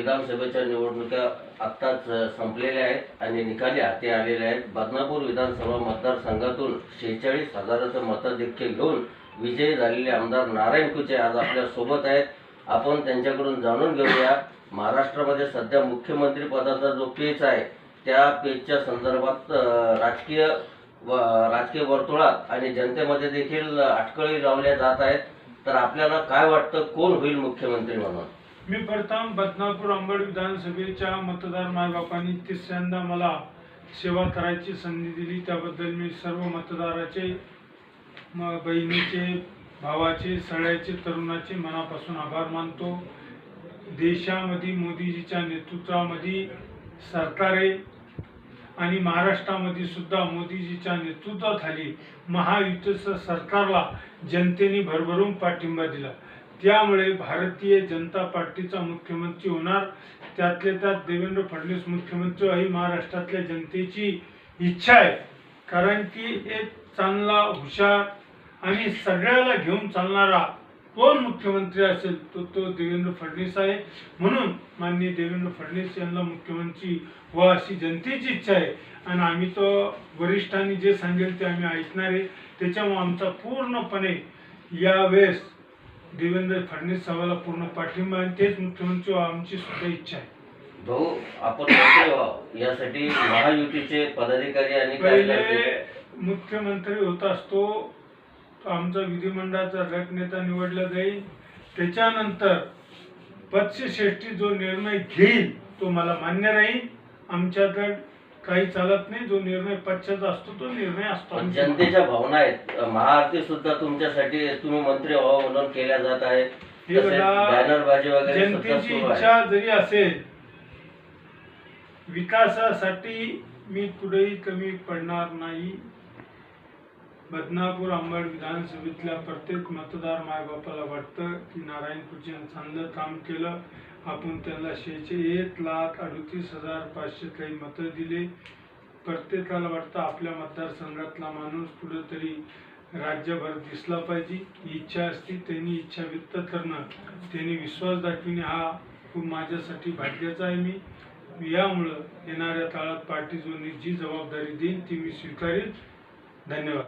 विधानसभेच्या निवडणुका आत्ताच संपलेल्या आहेत आणि निकाली हाती आलेल्या आहेत. बदनापूर विधानसभा मतदारसंघातून शेहेचाळीस हजाराचं मताधिक्य घेऊन विजयी झालेले आमदार नारायण कुचे आज आपल्यासोबत आहेत. आपण त्यांच्याकडून जाणून घेऊया महाराष्ट्रामध्ये सध्या मुख्यमंत्री पदाचा जो पेच आहे त्या पेचच्या संदर्भात राजकीय व राजकीय वर्तुळात आणि जनतेमध्ये देखील अटकळी लावल्या जात आहेत. तर आपल्याला काय वाटतं कोण होईल मुख्यमंत्री म्हणून? मी प्रथम बदनापूर अंबड विधानसभेच्या मतदार मायबापांनी तिसऱ्यांदा मला सेवा करायची संधी दिली. त्याबद्दल मी सर्व मतदाराचे म बहिणीचे भावाचे सळ्याचे तरुणाचे मनापासून आभार मानतो. देशामध्ये मोदीजीच्या नेतृत्वामध्ये सरकार आहे आणि महाराष्ट्रामध्ये सुद्धा मोदीजीच्या नेतृत्वाखाली महायुतीचं सरकारला जनतेने भरभरून पाठिंबा दिला. त्यामुळे भारतीय जनता पार्टीचा मुख्यमंत्री होणार त्यातले त्यात देवेंद्र फडणवीस मुख्यमंत्री ही महाराष्ट्रातल्या जनतेची इच्छा आहे. कारण की एक चांगला हुशार आणि सगळ्याला घेऊन चालणारा कोण मुख्यमंत्री असेल तो तो देवेंद्र फडणवीस आहे. म्हणून माननीय देवेंद्र फडणवीस यांना मुख्यमंत्री व अशी जनतेची इच्छा आहे. आणि आम्ही तो वरिष्ठांनी जे सांगेल ते आम्ही ऐकणार आहे. त्याच्यामुळे आमचा पूर्णपणे यावेळेस देवेंद्र फडणवीस साहेबाला पूर्ण पाठिंबा आणि तेच मुख्यमंत्री व्हावं आमची सुद्धा इच्छा आहे. भाऊ आपण मंत्री व्हावं. यासाठी महायुतीचे पदाधिकारी आणि पहिले कार्यकर्ते मुख्यमंत्री होत असतो तो आमचा विधिमंडळाचा गटनेता निवडला जाईल. त्याच्यानंतर पक्षश्रेष्ठी जो निर्णय घेईल तो मला मान्य राहील. आमच्याकडे काही चालत नाही जो निर्णय पक्षाचा असतो तो निर्णय असतो पण जनतेच्या भावना आहेत. महाआरती सुद्धा तुमच्यासाठी तुम्ही मंत्री व्हावं म्हणून केल्या जात आहे. हे तसेच बघा, बॅनरबाजी वगैरे सतत जनतेची सुरू आहे. इच्छा जरी असेल विकासासाठी मी कुठेही कमी पडणार नाही. बदनापूर अंबड विधानसभेतल्या प्रत्येक मतदार मायबापाला वाटतं की नारायणपूरचे चांगलं काम केलं. आपण त्यांना शेचे एक लाख अडतीस हजार पाचशे काही मतं दिले. प्रत्येकाला वाटतं आपल्या मतदारसंघातला माणूस कुठंतरी राज्यभर दिसला पाहिजे. ही इच्छा असती त्यांनी इच्छा व्यक्त करणं. त्यांनी विश्वास दाखविणे हा खूप माझ्यासाठी भाग्याचा आहे मी. यामुळं येणाऱ्या काळात पार्टी जी जबाबदारी देईन ती मी स्वीकारेन. धन्यवाद.